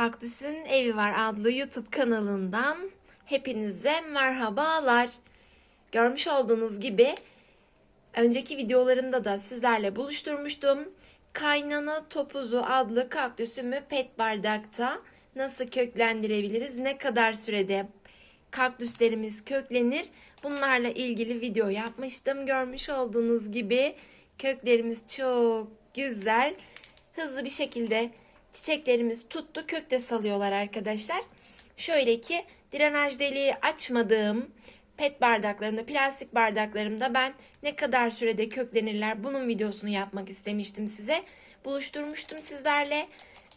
Kaktüsün Evi Var adlı YouTube kanalından hepinize merhabalar. Görmüş olduğunuz gibi önceki videolarımda da sizlerle buluşturmuştum. Kaynana topuzu adlı kaktüsümü pet bardakta nasıl köklendirebiliriz? Ne kadar sürede kaktüslerimiz köklenir? Bunlarla ilgili video yapmıştım. Görmüş olduğunuz gibi köklerimiz çok güzel. Hızlı bir şekilde çiçeklerimiz tuttu. Kök de salıyorlar arkadaşlar. Şöyle ki drenaj deliği açmadığım pet bardaklarımda, plastik bardaklarımda ben ne kadar sürede köklenirler bunun videosunu yapmak istemiştim size. Buluşturmuştum sizlerle.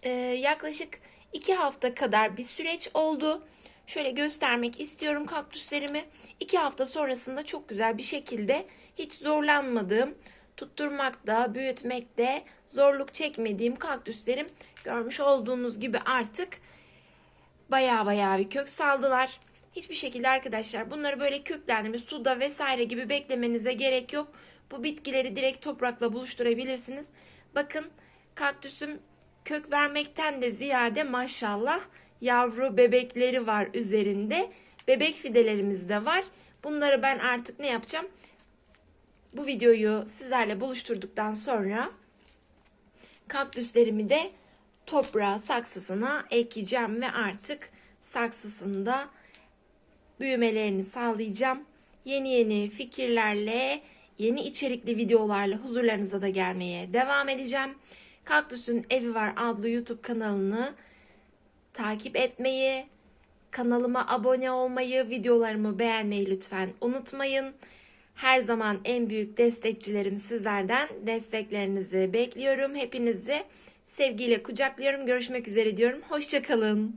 Ee, yaklaşık iki hafta kadar bir süreç oldu. Şöyle göstermek istiyorum kaktüslerimi. İki hafta sonrasında çok güzel bir şekilde hiç zorlanmadığım, tutturmakta, büyütmekte zorluk çekmediğim kaktüslerim görmüş olduğunuz gibi artık baya baya bir kök saldılar. Hiçbir şekilde arkadaşlar bunları böyle köklendirme, suda vesaire gibi beklemenize gerek yok. Bu bitkileri direkt toprakla buluşturabilirsiniz. Bakın kaktüsüm kök vermekten de ziyade maşallah yavru bebekleri var üzerinde. Bebek fidelerimiz de var. Bunları ben artık ne yapacağım? Bu videoyu sizlerle buluşturduktan sonra kaktüslerimi de toprağa saksısına ekeceğim ve artık saksısında büyümelerini sağlayacağım. Yeni yeni fikirlerle, yeni içerikli videolarla huzurlarınıza da gelmeye devam edeceğim. Kaktüsün Evi Var adlı YouTube kanalını takip etmeyi, kanalıma abone olmayı, videolarımı beğenmeyi lütfen unutmayın. Her zaman en büyük destekçilerim sizlerden. Desteklerinizi bekliyorum. Hepinizi sevgiyle kucaklıyorum. Görüşmek üzere diyorum. Hoşçakalın.